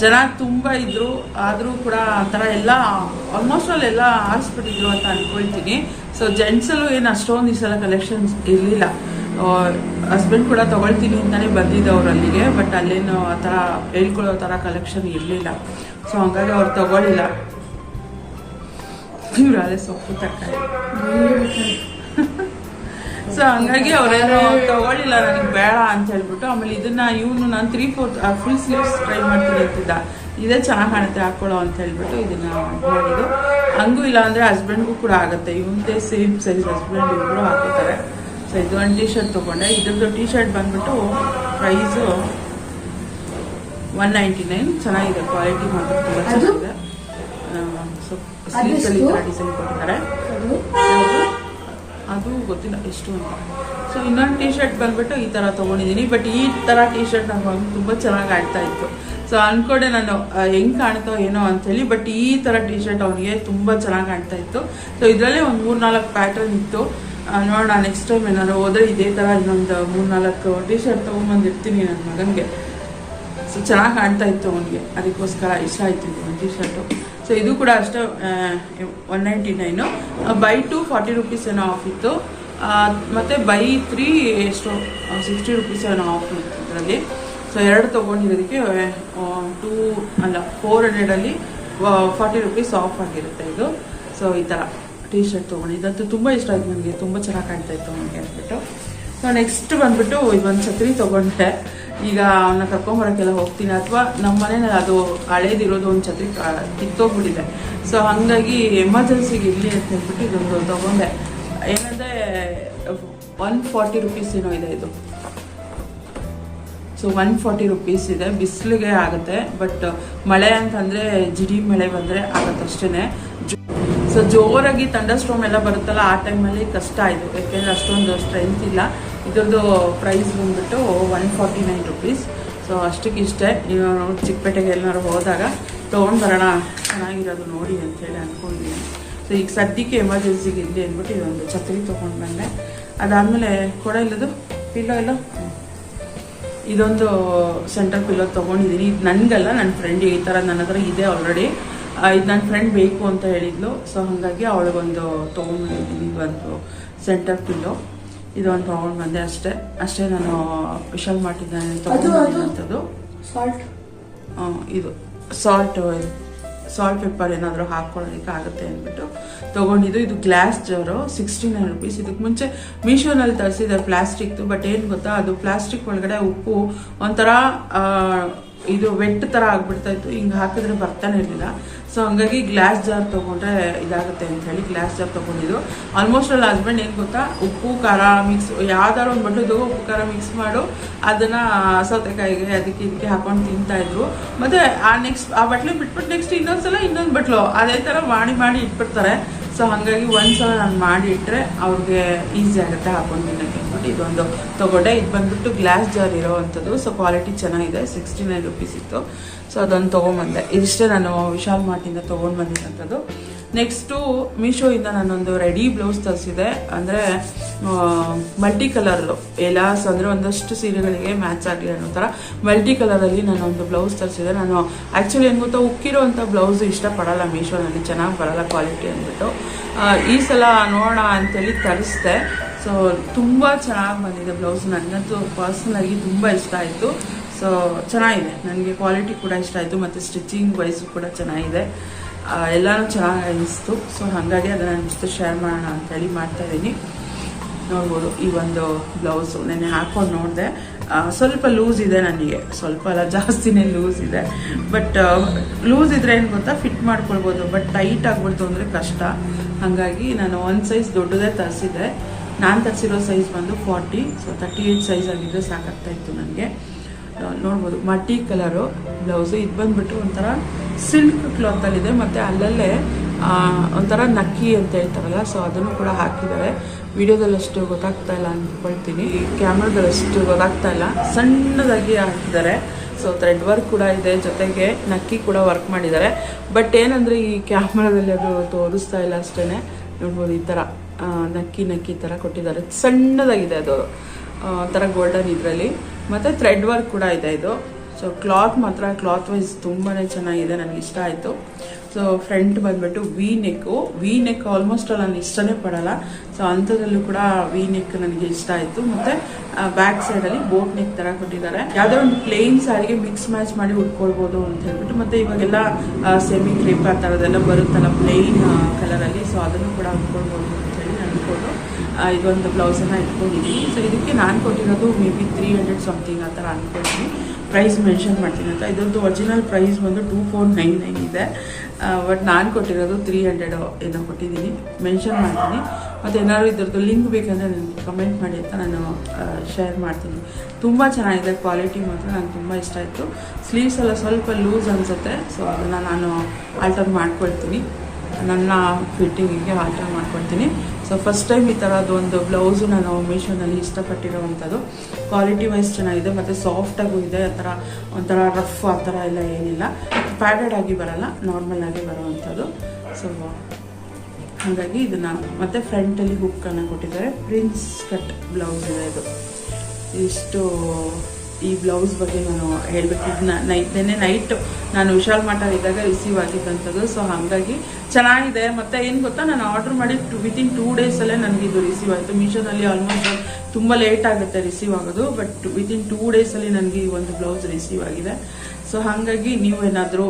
ಜನ ತುಂಬ ಇದ್ದರು ಆದರೂ ಕೂಡ ಆ ಥರ ಎಲ್ಲ ಆಲ್ಮೋಸ್ಟ್ ಆಲ್ ಎಲ್ಲ ಆರಿಸ್ಬಿಟ್ಟಿದ್ರು ಅಂತ ಅನ್ಕೊಳ್ತೀನಿ. ಸೊ ಜೆಂಟ್ಸಲ್ಲೂ ಏನು ಅಷ್ಟೊಂದು ಈ ಸಲ ಕಲೆಕ್ಷನ್ಸ್ ಇರಲಿಲ್ಲ. ಹಸ್ಬೆಂಡ್ ಕೂಡ ತಗೊಳ್ತೀನಿ ಅಂತಲೇ ಬಂದಿದ್ದವ್ರು ಅಲ್ಲಿಗೆ ಬಟ್ ಅಲ್ಲೇನು ಆ ಥರ ಹೇಳ್ಕೊಳ್ಳೋ ಥರ ಕಲೆಕ್ಷನ್ ಇರಲಿಲ್ಲ. ಸೊ ಹಂಗಾಗಿ ಅವ್ರು ತಗೊಳ್ಳಿಲ್ಲ. ಇವ್ರು ಅದೇ ಸೊಪ್ಪು ತರಕಾರಿ. ಸೊ ಹಂಗಾಗಿ ಅವ್ರೇನು ತಗೊಳ್ಳಿಲ್ಲ, ನನಗೆ ಬೇಡ ಅಂತ ಹೇಳ್ಬಿಟ್ಟು, ಆಮೇಲೆ ಇದನ್ನ ಇವನು ನಾನು three fourth full sleeves try ಮಾಡ್ತೀನಿ ಅಂತಿದ್ದ. ಇದೇ ಚೆನ್ನಾಗಿ ಕಾಣುತ್ತೆ, ಹಾಕೊಳ್ಳೋ ಅಂತ ಹೇಳ್ಬಿಟ್ಟು ಇದನ್ನ ಮಾಡಿದ್ದು. ಹಂಗೂ ಇಲ್ಲ ಅಂದ್ರೆ ಹಸ್ಬೆಂಡ್ಗೂ ಕೂಡ ಆಗುತ್ತೆ. ಇವನದೇ ಸೇಮ್ ಸೈಜ್ ಹಸ್ಬೆಂಡ್ ಇಬ್ಬರು ಹಾಕೋತಾರೆ ಸೊ ಇದು ಒಂದು ಟೀ ಶರ್ಟ್ ತೊಗೊಂಡೆ. ಇದ್ರದ್ದು ಟೀ ಶರ್ಟ್ ಬಂದ್ಬಿಟ್ಟು ಪ್ರೈಸು ಒನ್ ನೈಂಟಿ ನೈನ್ ಚೆನ್ನಾಗಿದೆ. ಕ್ವಾಲಿಟಿ ಮಾತ್ರ ತುಂಬ ಅದು? ಚೆನ್ನಾಗಿದೆ. ಸೊ ಸ್ಲೀವ್ಸಲ್ಲಿ ಈ ಥರ ಡಿಸೈನ್ ಕೊಟ್ಟಿದ್ದಾರೆ. ಅದು? ಅದು ಗೊತ್ತಿಲ್ಲ ಎಷ್ಟು ಅಂತ. ಸೊ ಇನ್ನೊಂದು ಟೀ ಶರ್ಟ್ ಬಂದ್ಬಿಟ್ಟು ಈ ಥರ ತೊಗೊಂಡಿದ್ದೀನಿ. ಬಟ್ ಈ ಥರ ಟೀ ಶರ್ಟ್ ನಂಗೆ ತುಂಬ ಚೆನ್ನಾಗಿ ಆಡ್ತಾ ಇತ್ತು. ಸೊ ಅನ್ಕೊಂಡೆ ನಾನು ಹೆಂಗೆ ಕಾಣ್ತೋ ಏನೋ ಅಂಥೇಳಿ ಬಟ್ ಈ ಥರ ಟೀ ಶರ್ಟ್ ಅವನಿಗೆ ತುಂಬ ಚೆನ್ನಾಗಿ ಕಾಣ್ತಾ ಇತ್ತು. ಸೊ ಇದರಲ್ಲೇ ಒಂದು ಮೂರು ನಾಲ್ಕು ಪ್ಯಾಟರ್ನ್ ಇತ್ತು. ನೋಡೋಣ ನೆಕ್ಸ್ಟ್ ಟೈಮ್ ಏನಾದ್ರು ಹೋದ್ರೆ ಇದೇ ಥರ ಇನ್ನೊಂದು ಮೂರು ನಾಲ್ಕು ಟಿ ಶರ್ಟ್ ತೊಗೊಂಬಂದಿರ್ತೀನಿ ನನ್ನ ಮಗನಿಗೆ. ಸೊ ಚೆನ್ನಾಗಿ ಕಾಣ್ತಾ ಇತ್ತು ಅವನಿಗೆ. ಅದಕ್ಕೋಸ್ಕರ ಇಷ್ಟ ಆಯ್ತು ಇದು ಒಂದು ಟಿ ಶರ್ಟು ಸೊ ಇದು ಕೂಡ ಅಷ್ಟೇ one ninety nine by two forty rupees ಏನೋ ಆಫ್ ಇತ್ತು. ಮತ್ತು ಬೈ ತ್ರೀ ಎಷ್ಟು ಸಿಕ್ಸ್ಟಿ ರುಪೀಸ್ ಏನೋ ಆಫ್ ಇತ್ತು ಇದರಲ್ಲಿ. ಸೊ ಎರಡು ತೊಗೊಂಡಿರೋದಕ್ಕೆ ಟೂ ಅಲ್ಲ ಫೋರ್ ಹಂಡ್ರೆಡಲ್ಲಿ ಫಾರ್ಟಿ ರುಪೀಸ್ ಆಫ್ ಆಗಿರುತ್ತೆ ಇದು. ಸೊ ಈ ಥರ ಟಿ ಶರ್ಟ್ ತೊಗೊಂಡಿದ್ದು ತುಂಬ ಇಷ್ಟ ಆಯ್ತು ನನಗೆ, ತುಂಬ ಚೆನ್ನಾಗಿ ಕಾಣ್ತಾ ಇತ್ತು ನನಗೆ ಅಂದ್ಬಿಟ್ಟು. ಸೊ ನೆಕ್ಸ್ಟ್ ಬಂದ್ಬಿಟ್ಟು ಇದೊಂದು ಛತ್ರಿ ತೊಗೊಂಡೆ. ಈಗ ಅವನ್ನ ಕರ್ಕೊಂಬರಕ್ಕೆಲ್ಲ ಹೋಗ್ತೀನಿ. ಅಥವಾ ನಮ್ಮ ಮನೇಲಿ ಅದು ಹಳೇದಿರೋದು ಒಂದು ಛತ್ರಿ ಕಿತ್ತೋಗ್ಬಿಟ್ಟಿದೆ. ಸೊ ಹಾಗಾಗಿ ಎಮರ್ಜೆನ್ಸಿಗೆ ಇರಲಿ ಅಂತ ಹೇಳ್ಬಿಟ್ಟು ಇದೊಂದು ತೊಗೊಂಡೆ. ಏನಂದರೆ ಒನ್ ಫಾರ್ಟಿ ರುಪೀಸ್ ಏನೋ ಇದೆ ಇದು. ಸೊ ಒನ್ ಫಾರ್ಟಿ ರುಪೀಸ್ ಇದೆ. ಬಿಸಿಲಿಗೆ ಆಗುತ್ತೆ. ಬಟ್ ಮಳೆ ಅಂತಂದರೆ, ಜಿಡಿ ಮಳೆ ಬಂದರೆ ಆಗುತ್ತಷ್ಟೇ ಸೊ ಜೋರಾಗಿ ತಂಡರ್ ಸ್ಟೋಮ್ ಎಲ್ಲ ಬರುತ್ತಲ್ಲ, ಆ ಟೈಮಲ್ಲಿ ಕಷ್ಟ ಆಯಿತು ಯಾಕೆಂದರೆ ಅಷ್ಟೊಂದು ಸ್ಟ್ರೆಂತ್ ಇಲ್ಲ. ಇದ್ರದ್ದು ಪ್ರೈಸ್ ಬಂದ್ಬಿಟ್ಟು one forty nine rupees so ಅಷ್ಟಕ್ಕೆ ಇಷ್ಟೇ. ನೀವು ಚಿಕ್ಕಪೇಟೆಗೆ ಎಲ್ಲರೂ ಹೋದಾಗ ತೊಗೊಂಡು ಬರೋಣ. ಚೆನ್ನಾಗಿರೋದು ನೋಡಿ ಅಂತೇಳಿ ಅಂದ್ಕೊಂಡಿದ್ದೀನಿ ಸೊ ಈಗ ಸದ್ಯಕ್ಕೆ ಎಮರ್ಜೆನ್ಸಿಗೆ ಇರಲಿ ಅಂದ್ಬಿಟ್ಟು ಇದೊಂದು ಛತ್ರಿ ತೊಗೊಂಡು ಬಂದೆ. ಅದಾದಮೇಲೆ ಕೂಡ ಇಲ್ಲದು? ಪಿಲ್ಲೋ ಇಲ್ಲ. ಇದೊಂದು ಸೆಂಟರ್ ಪಿಲ್ಲೋ ತೊಗೊಂಡಿದ್ದೀನಿ. ಇದು ನನಗಲ್ಲ ನನ್ನ ಫ್ರೆಂಡಿಗೆ ಈ ಥರ ನನ್ನ ಹತ್ರ ಇದೆ ಆಲ್ರೆಡಿ ಇದು ನನ್ನ ಫ್ರೆಂಡ್ ಬೇಕು ಅಂತ ಹೇಳಿದ್ಲು. ಸೊ ಹಾಗಾಗಿ ಅವಳಿಗೊಂದು ತೊಗೊಂಡ್ಬಂದಿದ್ದೀನಿ ಬಂದು ಸೆಂಟರ್ ಪಿಲ್ಲೋ ಇದೊಂದು ತೊಗೊಂಡು ಬಂದೆ ಅಷ್ಟೇ. ಅಷ್ಟೇ ನಾನು ವಿಶಾಲ್ ಮಾಡಿದ್ದಾನೆ ತೊಗೊಂಡು ಸಾಲ್ಟ್ ಇದು ಸಾಲ್ಟ್ ಸಾಲ್ಟ್ ಪೆಪ್ಪರ್ ಏನಾದರೂ ಹಾಕ್ಕೊಳ್ಳೋದಕ್ಕೆ ಆಗುತ್ತೆ ಅಂದ್ಬಿಟ್ಟು ತೊಗೊಂಡಿದ್ದು. ಇದು ಗ್ಲಾಸ್ ಜಾರು ಸಿಕ್ಸ್ಟಿ ನೈನ್ ರುಪೀಸ್ ಇದಕ್ಕೆ ಮುಂಚೆ ಮೀಶೋನಲ್ಲಿ ತರಿಸಿದೆ ಪ್ಲಾಸ್ಟಿಕ್ದು ಬಟ್ ಏನು ಗೊತ್ತಾ? ಅದು ಪ್ಲಾಸ್ಟಿಕ್ ಒಳಗಡೆ ಉಪ್ಪು ಒಂಥರ ಇದು ವೆಟ್ ಥರ ಆಗಿಬಿಡ್ತಾಯಿತ್ತು ಇತ್ತು. ಹಿಂಗೆ ಹಾಕಿದ್ರೆ ಬರ್ತಾನೆ ಇರಲಿಲ್ಲ. ಸೊ ಹಂಗಾಗಿ ಗ್ಲಾಸ್ ಜಾರ್ ತೊಗೊಂಡ್ರೆ ಇದಾಗುತ್ತೆ ಅಂತ ಹೇಳಿ ಗ್ಲಾಸ್ ಜಾರ್ ತೊಗೊಂಡಿದ್ದು. ಆಲ್ಮೋಸ್ಟ್ ಅಲ್ಲಿ ಹಸ್ಬೆಂಡ್ ಏನು ಗೊತ್ತಾ? ಉಪ್ಪು, ಖಾರ ಮಿಕ್ಸ್ ಯಾವ್ದಾರು ಒಂದು ಬಟ್ಟೆದು ಉಪ್ಪು, ಖಾರ ಮಿಕ್ಸ್ ಮಾಡು. ಅದನ್ನ ಸೌತೆಕಾಯಿಗೆ ಅದಕ್ಕೆ ಇದಕ್ಕೆ ಹಾಕೊಂಡು ತಿಂತಾಯಿದ್ರು ಮತ್ತೆ ಆ ನೆಕ್ಸ್ಟ್ ಆ ಬಟ್ಲು ಬಿಟ್ಬಿಟ್ಟು ನೆಕ್ಸ್ಟ್ ಇನ್ನೊಂದ್ಸಲ ಇನ್ನೊಂದು ಬಟ್ಲು. ಅದೇ ಥರ ಮಾಡಿ ಮಾಡಿ ಇಟ್ಬಿಡ್ತಾರೆ. ಸೊ ಹಾಗಾಗಿ ಒಂದ್ಸಲ ನಾನು ಮಾಡಿ ಇಟ್ಟರೆ ಅವ್ರಿಗೆ ಈಸಿ ಆಗುತ್ತೆ ಹಾಕೊಂಡು ತಿನ್ನಕ್ಕೆ ಅಂದ್ಬಿಟ್ಟು ಇದೊಂದು ತಗೊಂಡೆ. ಇದು ಬಂದ್ಬಿಟ್ಟು ಗ್ಲಾಸ್ ಜಾರ್ ಇರೋವಂಥದ್ದು ಸೊ ಕ್ವಾಲಿಟಿ ಚೆನ್ನಾಗಿದೆ. ಸಿಕ್ಸ್ಟಿ ನೈನ್ ರುಪೀಸ್ ಇತ್ತು. ಸೊ ಅದೊಂದು ತೊಗೊಂಬಂದೆ. ಇದಿಷ್ಟೇ ನಾನು ವಿಶಾಲ್ ಮಾರ್ಟಿಂದ ತೊಗೊಂಡು ಬಂದಿದ್ದಂಥದ್ದು. ನೆಕ್ಸ್ಟು ಮೀಶೋಯಿಂದ ನಾನೊಂದು ರೆಡಿ ಬ್ಲೌಸ್ ತರಿಸಿದೆ. ಅಂದರೆ ಮಲ್ಟಿ ಕಲರ್ಲು ಎಲಾಸ್ ಅಂದರೆ ಒಂದಷ್ಟು ಸೀರೆಗಳಿಗೆ ಮ್ಯಾಚ್ ಆಗಲಿ ಅನ್ನೋ ಥರ. ಮಲ್ಟಿ ಕಲರಲ್ಲಿ ನಾನೊಂದು ಬ್ಲೌಸ್ ತರಿಸಿದೆ. ನಾನು ಆ್ಯಕ್ಚುಲಿ ಏನು ಗೊತ್ತಾ ಉಕ್ಕಿರೋಂಥ ಬ್ಲೌಸ್ ಇಷ್ಟಪಡಲ್ಲ ಮೀಶೋನಲ್ಲಿ. ಚೆನ್ನಾಗಿ ಬರಲ್ಲ ಕ್ವಾಲಿಟಿ ಅಂದ್ಬಿಟ್ಟು. ಈ ಸಲ ನೋಡೋಣ ಅಂತೇಳಿ ತರಿಸ್ದೆ. ಸೊ ತುಂಬ ಚೆನ್ನಾಗಿ ಬಂದಿದೆ ಬ್ಲೌಸ್ ನನಗಂತೂ ಪರ್ಸ್ನಲಾಗಿ ತುಂಬ ಇಷ್ಟ ಆಯಿತು. ಸೊ ಚೆನ್ನಾಗಿದೆ. ನನಗೆ ಕ್ವಾಲಿಟಿ ಕೂಡ ಇಷ್ಟ ಆಯಿತು, ಮತ್ತು ಸ್ಟಿಚಿಂಗ್ ವೈಸ್ ಕೂಡ ಚೆನ್ನಾಗಿದೆ. ಎಲ್ಲನೂ ಚೆನ್ನಾಗಿ ಅನಿಸ್ತು. ಸೊ ಹಾಗಾಗಿ ಅದನ್ನು ಅನಿಸ್ತು ಶೇರ್ ಮಾಡೋಣ ಅಂತೇಳಿ ಮಾಡ್ತಾ ಇದ್ದೀನಿ. ನೋಡ್ಬೋದು, ಈ ಒಂದು ಬ್ಲೌಸು ನೆನ್ನೆ ಹಾಕೊಂಡು ನೋಡಿದೆ. ಸ್ವಲ್ಪ ಲೂಸ್ ಇದೆ ನನಗೆ. ಸ್ವಲ್ಪ ಅಲ್ಲ, ಜಾಸ್ತಿನೇ ಲೂಸ್ ಇದೆ. ಬಟ್ ಲೂಸ್ ಇದ್ರೆ ಏನು ಗೊತ್ತಾ? ಫಿಟ್ ಮಾಡ್ಕೊಳ್ಬೋದು. ಬಟ್ ಟೈಟ್ ಆಗ್ಬಿಡ್ತು ಅಂದರೆ ಕಷ್ಟ. ಹಾಗಾಗಿ ನಾನು ಒಂದು ಸೈಜ್ ದೊಡ್ಡದೇ ತರಿಸಿದೆ ನಾನು ತರಿಸಿರೋ ಸೈಜ್ ಬಂದು forty so thirty eight size ಆಗಿದ್ದರೆ ಸಾಕಾಗ್ತಾ ಇತ್ತು ನನಗೆ. ನೋಡ್ಬೋದು. ಮಟ್ಟಿ ಕಲರು, ಬ್ಲೌಸು. ಇದು ಬಂದ್ಬಿಟ್ಟು ಒಂಥರ ಸಿಲ್ಕ್ ಕ್ಲಾತಲ್ಲಿದೆ ಮತ್ತು ಅಲ್ಲಲ್ಲೇ ಒಂಥರ ನಕ್ಕಿ ಅಂತ ಹೇಳ್ತಾರಲ್ಲ, ಸೊ ಅದನ್ನು ಕೂಡ ಹಾಕಿದ್ದಾರೆ. ವಿಡಿಯೋದಲ್ಲಷ್ಟು ಗೊತ್ತಾಗ್ತಾ ಇಲ್ಲ ಅಂದ್ಕೊಳ್ತೀನಿ ಈ ಕ್ಯಾಮ್ರಾದಲ್ಲಿ ಅಷ್ಟು ಗೊತ್ತಾಗ್ತಾ ಇಲ್ಲ. ಸಣ್ಣದಾಗಿ ಹಾಕಿದ್ದಾರೆ. ಸೊ ಥ್ರೆಡ್ ವರ್ಕ್ ಕೂಡ ಇದೆ. ಜೊತೆಗೆ ನಕ್ಕಿ ಕೂಡ ವರ್ಕ್ ಮಾಡಿದ್ದಾರೆ. ಬಟ್ ಏನಂದರೆ ಈ ಕ್ಯಾಮ್ರಾದಲ್ಲಿ ಅದು ತೋರಿಸ್ತಾ ಇಲ್ಲ ಅಷ್ಟೇ ನೋಡ್ಬೋದು ಈ ಥರ ನಕ್ಕಿ ನಕ್ಕಿ ಥರ ಕೊಟ್ಟಿದ್ದಾರೆ. ಸಣ್ಣದಾಗಿದೆ ಅದು. ಥರ ಒಂಥರ ಗೋಲ್ಡನ್ ಇದರಲ್ಲಿ. ಮತ್ತು ಥ್ರೆಡ್ ವರ್ಕ್ ಕೂಡ ಇದೆ ಇದು. ಸೊ ಕ್ಲಾತ್ ಮಾತ್ರ ಕ್ಲಾತ್ ವೈಸ್ ತುಂಬಾ ಚೆನ್ನಾಗಿದೆ, ನನಗೆ ಇಷ್ಟ ಆಯಿತು. ಸೊ ಫ್ರಂಟ್ ಬಂದ್ಬಿಟ್ಟು V neck V neck almost ನಾನು ಇಷ್ಟನೇ ಪಡಲ್ಲ. ಸೊ ಅಂಥದ್ರಲ್ಲೂ ಕೂಡ ವಿ ನೆಕ್ ನನಗೆ ಇಷ್ಟ ಆಯಿತು. ಮತ್ತು ಬ್ಯಾಕ್ ಸೈಡಲ್ಲಿ ಬೋಟ್ ನೆಕ್ ಥರ ಕೊಟ್ಟಿದ್ದಾರೆ. ಯಾವುದೋ ಒಂದು ಪ್ಲೇನ್ ಸಾರಿಗೆ ಮಿಕ್ಸ್ ಮ್ಯಾಚ್ ಮಾಡಿ ಉಟ್ಕೊಳ್ಬೋದು ಅಂತ ಹೇಳ್ಬಿಟ್ಟು, ಮತ್ತು ಇವಾಗೆಲ್ಲ ಸೆಮಿ ಕ್ರೇಪ್ ಆ ಥರದ್ದೆಲ್ಲ ಬರುತ್ತಲ್ಲ ಪ್ಲೇನ್ ಕಲರಲ್ಲಿ ಸೊ ಅದನ್ನು ಕೂಡ ಉಟ್ಕೊಳ್ಬೋದು ಅಂತ ಹೇಳಿ ಅನ್ಕೊಂಡು ಆ, ಇದೊಂದು ಬ್ಲೌಸನ್ನು ಇಟ್ಕೊಂಡಿದ್ದೀನಿ. ಸೊ ಇದಕ್ಕೆ ನಾನು ಕೊಟ್ಟಿರೋದು maybe three hundred something ಆ ಥರ ಅಂದ್ಕೊಳ್ತೀನಿ ಪ್ರೈಸ್ ಮೆನ್ಷನ್ ಮಾಡ್ತೀನಿ ಅಂತ. ಇದೊಂದು ಒರಿಜಿನಲ್ ಪ್ರೈಸ್ ಬಂದು ಟೂ ಫೋರ್ ನೈನ್ ನೈನ್ ಇದೆ. ಬಟ್ ನಾನು ಕೊಟ್ಟಿರೋದು ತ್ರೀ ಹಂಡ್ರೆಡ್ ಏನೋ ಕೊಟ್ಟಿದ್ದೀನಿ. ಮೆನ್ಷನ್ ಮಾಡ್ತೀನಿ. ಮತ್ತು ಏನಾದ್ರು ಇದ್ರದ್ದು ಲಿಂಕ್ ಬೇಕಂದರೆ ನನಗೆ ಕಮೆಂಟ್ ಮಾಡಿ ಅಂತ ನಾನು ಶೇರ್ ಮಾಡ್ತೀನಿ. ತುಂಬ ಚೆನ್ನಾಗಿದೆ ಕ್ವಾಲಿಟಿ ಮಾತ್ರ ನನಗೆ ತುಂಬ ಇಷ್ಟ ಆಯಿತು. ಸ್ಲೀವ್ಸ್ ಎಲ್ಲ ಸ್ವಲ್ಪ ಲೂಸ್ ಅನಿಸುತ್ತೆ. ಸೊ ಅದನ್ನು ನಾನು ಆಲ್ಟರ್ ಮಾಡ್ಕೊಳ್ತೀನಿ. ನನ್ನ ಫಿಟ್ಟಿಂಗಿಗೆ ಆಲ್ಟರ್ ಮಾಡ್ಕೊಳ್ತೀನಿ. ಸೊ ಫಸ್ಟ್ ಟೈಮ್ ಈ ಥರದ್ದು ಒಂದು ಬ್ಲೌಸು ನಾನು ಮೀಶೋನಲ್ಲಿ ಇಷ್ಟಪಟ್ಟಿರೋವಂಥದ್ದು. ಕ್ವಾಲಿಟಿ ವೈಸ್ ಚೆನ್ನಾಗಿದೆ, ಮತ್ತು ಸಾಫ್ಟಾಗೂ ಇದೆ ಆ ಥರ ಒಂಥರ ರಫ್ ಆ ಥರ ಎಲ್ಲ ಏನಿಲ್ಲ. ಪ್ಯಾಡೆಡ್ ಆಗಿ ಬರಲ್ಲ ನಾರ್ಮಲ್ ಆಗಿ ಬರೋವಂಥದ್ದು. ಸೊ ಹಾಗಾಗಿ ಇದನ್ನು ಮತ್ತು ಫ್ರಂಟಲ್ಲಿ ಹುಕ್ಕನ್ನು ಕೊಟ್ಟಿದ್ದಾರೆ. ಪ್ರಿನ್ಸ್ ಕಟ್ ಬ್ಲೌಸ್ ಇದೆ ಇದು. ಇಷ್ಟು ಈ ಬ್ಲೌಸ್ ಬಗ್ಗೆ ನಾನು ಹೇಳಬೇಕು ಇದನ್ನ ನೈಟ್ ನಾನು ವಿಶಾಲ್ ಇದ್ದಾಗ ರಿಸೀವ್ ಆಗಿದ್ದಂಥದ್ದು. ಸೊ ಹಾಗಾಗಿ ಚೆನ್ನಾಗಿದೆ. ಮತ್ತು ಏನು ಗೊತ್ತಾ? ನಾನು ಆರ್ಡರ್ ಮಾಡಿ ಟು ವಿತಿನ್ ಟೂ ಡೇಸಲ್ಲೇ ನನಗೆ ಇದು ರಿಸೀವ್ ಆಯಿತು. ಮೀಶೋದಲ್ಲಿ ಆಲ್ಮೋಸ್ಟ್ ತುಂಬ ಲೇಟ್ ಆಗುತ್ತೆ ರಿಸೀವ್ ಆಗೋದು. ಬಟ್ ವಿತಿನ್ ಟೂ ಡೇಸಲ್ಲಿ ನನಗೆ ಈ ಒಂದು ಬ್ಲೌಸ್ ರಿಸೀವ್ ಆಗಿದೆ. ಸೊ ಹಾಗಾಗಿ ನೀವು ಏನಾದರೂ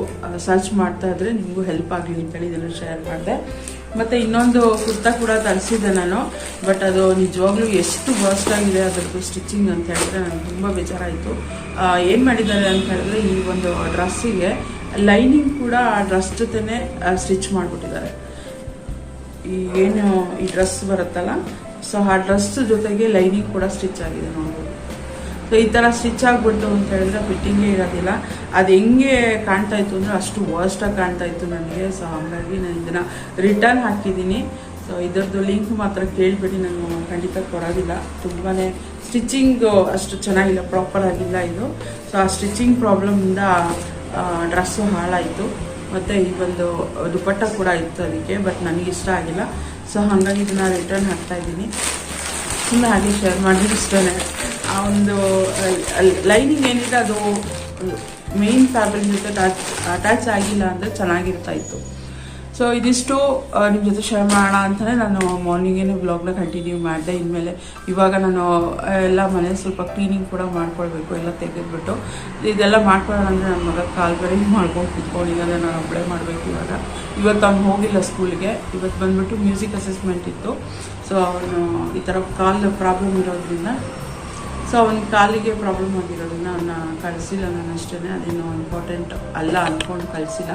ಸರ್ಚ್ ಮಾಡ್ತಾ ಇದ್ರೆ ನಿಮಗೂ ಹೆಲ್ಪ್ ಆಗಲಿ ಅಂತೇಳಿ ಇದನ್ನು ಶೇರ್ ಮಾಡಿದೆ. ಮತ್ತು ಇನ್ನೊಂದು ಕುರ್ತಾ ಕೂಡ ತರಿಸಿದ್ದೆ ನಾನು ಬಟ್ ಅದು ನಿಜವಾಗ್ಲೂ ಎಷ್ಟು ವರ್ಸ್ಟ್ ಆಗಿದೆ ಅದರದ್ದು ಸ್ಟಿಚಿಂಗ್ ಅಂತ ಹೇಳಿದ್ರೆ ನನಗೆ ತುಂಬ ಬೇಜಾರಾಯಿತು. ಏನು ಮಾಡಿದ್ದಾರೆ ಅಂತ ಹೇಳಿದ್ರೆ ಈ ಒಂದು ಡ್ರೆಸ್ಸಿಗೆ ಲೈನಿಂಗ್ ಕೂಡ ಆ ಡ್ರೆಸ್ ಜೊತೆನೇ ಸ್ಟಿಚ್ ಮಾಡಿಬಿಟ್ಟಿದ್ದಾರೆ. ಈ ಏನು ಈ ಡ್ರೆಸ್ ಬರುತ್ತಲ್ಲ ಸೊ ಆ ಡ್ರೆಸ್ ಜೊತೆಗೆ ಲೈನಿಂಗ್ ಕೂಡ ಸ್ಟಿಚ್ ಆಗಿದೆ ನೋಡ್ಬೋದು ಸೊ ಈ ಥರ ಸ್ಟಿಚ್ ಆಗಿಬಿಡ್ತು ಅಂತ ಹೇಳಿದ್ರೆ ಫಿಟ್ಟಿಂಗೇ ಇರೋದಿಲ್ಲ. ಅದು ಹೆಂಗೆ ಕಾಣ್ತಾ ಇತ್ತು ಅಂದರೆ ಅಷ್ಟು ವರ್ಸ್ಟಾಗಿ ಕಾಣ್ತಾ ಇತ್ತು ನನಗೆ. ಸೊ ಹಾಗಾಗಿ ನಾನು ಇದನ್ನು ರಿಟರ್ನ್ ಹಾಕಿದ್ದೀನಿ. ಸೊ ಇದರದ್ದು ಲಿಂಕ್ ಮಾತ್ರ ಕೇಳಿಬಿಡಿ, ನಾನು ಖಂಡಿತ ಕೊಡೋದಿಲ್ಲ. ತುಂಬಾ ಸ್ಟಿಚಿಂಗ್ ಅಷ್ಟು ಚೆನ್ನಾಗಿಲ್ಲ ಪ್ರಾಪರ್ ಆಗಿಲ್ಲ ಇದು. ಸೊ ಆ ಸ್ಟಿಚಿಂಗ್ ಪ್ರಾಬ್ಲಮಿಂದ ಡ್ರೆಸ್ಸು ಹಾಳಾಯಿತು. ಮತ್ತು ಈ ಒಂದು ದುಪಟ್ಟ ಕೂಡ ಇತ್ತು ಅದಕ್ಕೆ ಬಟ್ ನನಗೆ ಇಷ್ಟ ಆಗಿಲ್ಲ. ಸೊ ಹಾಗಾಗಿ ಇದನ್ನು ರಿಟರ್ನ್ ಹಾಕ್ತಾ ಇದ್ದೀನಿ. ಸುಮ್ಮನೆ ಹಾಗೆ ಶೇರ್ ಮಾಡಿದ್ರು ಇಷ್ಟೇ ಆ ಒಂದು ಲೈನಿಂಗ್ ಏನಿದೆ ಅದು ಮೇನ್ ಫ್ಯಾಬ್ರಿಕ್ ಜೊತೆ ಅಟ್ಯಾಚ್ ಅಟ್ಯಾಚ್ ಆಗಿಲ್ಲ ಅಂದರೆ ಚೆನ್ನಾಗಿರ್ತಾ ಇತ್ತು. ಸೊ ಇದಿಷ್ಟು ನಿಮ್ಮ ಜೊತೆ ಶೇರ್ ಮಾಡೋಣ ಅಂತಲೇ ನಾನು ಮಾರ್ನಿಂಗೇನೆ ಬ್ಲಾಗ್ನ ಕಂಟಿನ್ಯೂ ಮಾಡಿದೆ. ಇನ್ಮೇಲೆ ಇವಾಗ ನಾನು ಎಲ್ಲ ಮನೆ ಸ್ವಲ್ಪ ಕ್ಲೀನಿಂಗ್ ಕೂಡ ಮಾಡ್ಕೊಳ್ಬೇಕು, ಎಲ್ಲ ತೆಗೆದ್ಬಿಟ್ಟು. ಇದೆಲ್ಲ ಮಾಡ್ಕೊಳ್ಳೋಣ ಅಂದರೆ ನನ್ನ ಮಗ ಕಾಲ್ ಬೇರೆ ಮಾಡ್ಕೊಂಡು ಕುತ್ಕೊಂಡಿದ್ದಾರೆ ನಾನು ಒಬ್ಬಳೇ ಮಾಡಬೇಕು ಇವಾಗ. ಇವತ್ತು ಅವ್ನು ಹೋಗಿಲ್ಲ ಸ್ಕೂಲಿಗೆ ಇವತ್ತು ಬಂದುಬಿಟ್ಟು ಮ್ಯೂಸಿಕ್ ಅಸೆಸ್ಮೆಂಟ್ ಇತ್ತು. ಸೊ ಅವನು ಈ ಥರ ಕಾಲ್ ಪ್ರಾಬ್ಲಮ್ ಇರೋದ್ರಿಂದ ಸೊ ಒಂದು ಕಾಲಿಗೆ ಪ್ರಾಬ್ಲಮ್ ಆಗಿರೋದನ್ನ ಅವನ್ನ ಕಳಿಸಿಲ್ಲ ನಾನು ಅಷ್ಟೇ ಅದೇನು ಇಂಪಾರ್ಟೆಂಟ್ ಅಲ್ಲ ಅಂದ್ಕೊಂಡು ಕಳಿಸಿಲ್ಲ.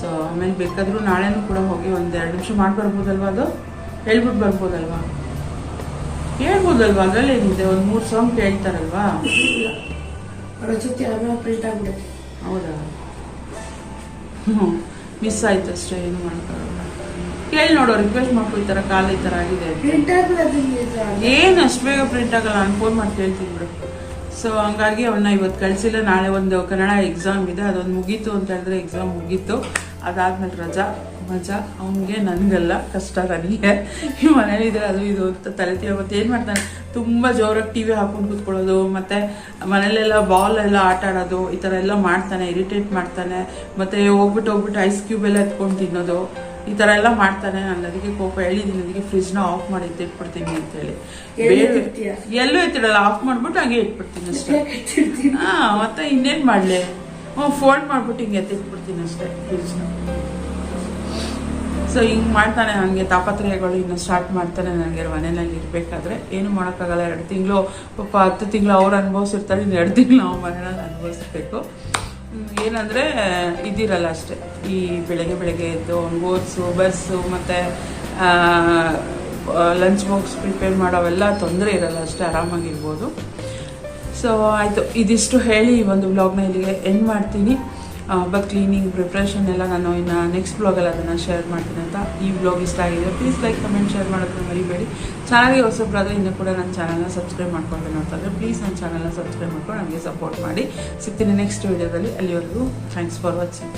ಸೊ ಆಮೇಲೆ ಬೇಕಾದರೂ ನಾಳೆನೂ ಕೂಡ ಹೋಗಿ ಒಂದು ಎರಡು ನಿಮಿಷ ಮಾಡಿ ಬರ್ಬೋದಲ್ವಾ ಅದು? ಹೇಳ್ಬಿಟ್ಟು ಬರ್ಬೋದಲ್ವಾ? ಹೇಳ್ಬೋದಲ್ವಾ? ಅದರಲ್ಲಿ ಏನಿದೆ ಒಂದು ಮೂರು ಸಾಂಗ್ ಕೇಳ್ತಾರಲ್ವಾ? ಹೌದಾ? ಹ್ಞೂ ಮಿಸ್ ಆಯ್ತು ಅಷ್ಟೇ ಏನು ಮಾಡ್ತಾರಲ್ಲ? ಕೇಳಿ ನೋಡೋ ರಿಕ್ವೆಸ್ಟ್ ಮಾಡ್ಕೊ, ಈ ಥರ ಕಾಲ ಈ ಥರ ಆಗಿದೆ ಏನ್ ಅಷ್ಟು ಬೇಗ ಪ್ರಿಂಟ್ ಆಗಲ್ಲ, ನಾನು ಫೋನ್ ಮಾಡಿ ಕೇಳ್ತೀನಿ ಬಿಡು. ಸೊ ಹಂಗಾಗಿ ಅವನ್ನ ಇವತ್ತು ಕಳಿಸಿಲ್ಲ, ನಾಳೆ ಒಂದು ಕನ್ನಡ ಎಕ್ಸಾಮ್ ಇದೆ, ಅದೊಂದು ಮುಗೀತು ಅಂತ ಹೇಳಿದ್ರೆ ಎಕ್ಸಾಮ್ ಮುಗೀತು. ಅದಾದ್ಮೇಲೆ ರಜಾ, ಮಜಾ, ಅವನಿಗೆ ನನಗಲ್ಲ ಕಷ್ಟ ನನಗೆ. ಈ ಮನೇಲಿ ಇದ್ರೆ ಅದು ಇದು ಅಂತ ತಲೆ ತೀರ ಮತ್ತೆ ಏನು ಮಾಡ್ತಾನೆ? ತುಂಬ ಜೋರಾಗಿ ಟಿ ವಿ ಹಾಕೊಂಡು ಕೂತ್ಕೊಳ್ಳೋದು, ಮತ್ತು ಮನೇಲೆಲ್ಲ ಬಾಲ್ ಎಲ್ಲ ಆಟ ಆಡೋದು, ಈ ಥರ ಎಲ್ಲ ಮಾಡ್ತಾನೆ ಇರಿಟೇಟ್ ಮಾಡ್ತಾನೆ. ಮತ್ತು ಹೋಗ್ಬಿಟ್ಟು ಹೋಗ್ಬಿಟ್ಟು ಐಸ್ ಕ್ಯೂಬ್ ಎಲ್ಲ ಎತ್ಕೊಂಡು ತಿನ್ನೋದು. ಈ ಥರ ಎಲ್ಲ ಮಾಡ್ತಾನೆ ನಾನು ಅದಕ್ಕೆ ಕೋಪ ಹೇಳಿದ್ದೀನಿ ಅದಕ್ಕೆ ಫ್ರಿಜ್ನ ಆಫ್ ಮಾಡಿ ಎತ್ತಿಟ್ಬಿಡ್ತೀನಿ ಅಂತೇಳಿ. ಅಂತ ಬೇರೆ ಎಲ್ಲೂ ಎತ್ತಿಡಲ್ಲ. ಆಫ್ ಮಾಡ್ಬಿಟ್ಟು ಹಂಗೆ ಇಟ್ಬಿಡ್ತೀನಿ ಅಷ್ಟೇ. ಹಾ ಮತ್ತೆ ಇನ್ನೇನು ಮಾಡಲಿ? ಹ್ಞೂ ಫೋಲ್ಡ್ ಮಾಡ್ಬಿಟ್ಟು ಹಿಂಗೆ ಎತ್ತಿಟ್ಬಿಡ್ತೀನಿ ಅಷ್ಟೇ ಫ್ರಿಜ್ನ ಸೊ ಹಿಂಗೆ ಮಾಡ್ತಾನೆ. ನನಗೆ ತಾಪತ್ರಯಗಳು ಇನ್ನು ಸ್ಟಾರ್ಟ್ ಮಾಡ್ತಾನೆ ನನಗೆ. ಮನೆಯಲ್ಲಿ ಇರಬೇಕಾದ್ರೆ ಏನು ಮಾಡೋಕ್ಕಾಗಲ್ಲ. ಎರಡು ತಿಂಗಳು ಪಾಪ ಹತ್ತು ತಿಂಗಳು ಅವ್ರು ಅನುಭವಿಸಿರ್ತಾರೆ. ಇನ್ನು ಎರಡು ತಿಂಗಳು ನಾವು ಮನೆಯಲ್ಲಿ ಅನುಭವಿಸ್ಬೇಕು. ಏನಂದ್ರೆ ಇದಿರಲ್ಲ ಅಷ್ಟೇ. ಈ ಬೆಳಗ್ಗೆ ಬೆಳಗ್ಗೆ ಎದ್ದು ಓಟ್ಸು ಬಸ್ಸು ಮತ್ತು ಲಂಚ್ ಬಾಕ್ಸ್ ಪ್ರಿಪೇರ್ ಮಾಡೋವೆಲ್ಲ ತೊಂದರೆ ಇರಲ್ಲ ಅಷ್ಟೇ, ಆರಾಮಾಗಿರ್ಬೋದು. ಸೊ ಆಯಿತು. ಇದಿಷ್ಟು ಹೇಳಿ ಈ ಒಂದು ವ್ಲಾಗ್ನ ಇಲ್ಲಿಗೆ ಎಂಡ್ ಮಾಡ್ತೀನಿ. ಬಟ್ ಕ್ಲೀನಿಂಗ್ ಪ್ರಿಪ್ರೇಷನ್ ಎಲ್ಲ ನಾನು ಇನ್ನು ನೆಕ್ಸ್ಟ್ ಬ್ಲಾಗಲ್ಲಿ ಅದನ್ನು ಶೇರ್ ಮಾಡ್ತೀನಿ ಅಂತ ಈ ಬ್ಲಾಗ್ ಇಷ್ಟ ಆಗಿದೆ. ಪ್ಲೀಸ್ ಲೈಕ್ ಕಮೆಂಟ್ ಶೇರ್ ಮಾಡೋದನ್ನ ಮರಿಬೇಡಿ. ಚಾನಲ್ಗೆ ಹೊಸಬ್ರಾದರೆ ಇನ್ನೂ ಕೂಡ ನನ್ನ ಚಾನಲ್ನ ಸಬ್ಸ್ಕ್ರೈಬ್ ಮಾಡ್ಕೊಳ್ತೇನೆ ಅಂತಂದರೆ ಪ್ಲೀಸ್ ನನ್ನ ಚಾನಲ್ನ ಸಬ್ಸ್ಕ್ರೈಬ್ ಮಾಡ್ಕೊಂಡು ನನಗೆ ಸಪೋರ್ಟ್ ಮಾಡಿ. ಸಿಗ್ತೀನಿ ನೆಕ್ಸ್ಟ್ ವೀಡಿಯೋದಲ್ಲಿ ಅಲ್ಲಿವರೆಗೂ ಥ್ಯಾಂಕ್ಸ್ ಫಾರ್ ವಾಚಿಂಗ್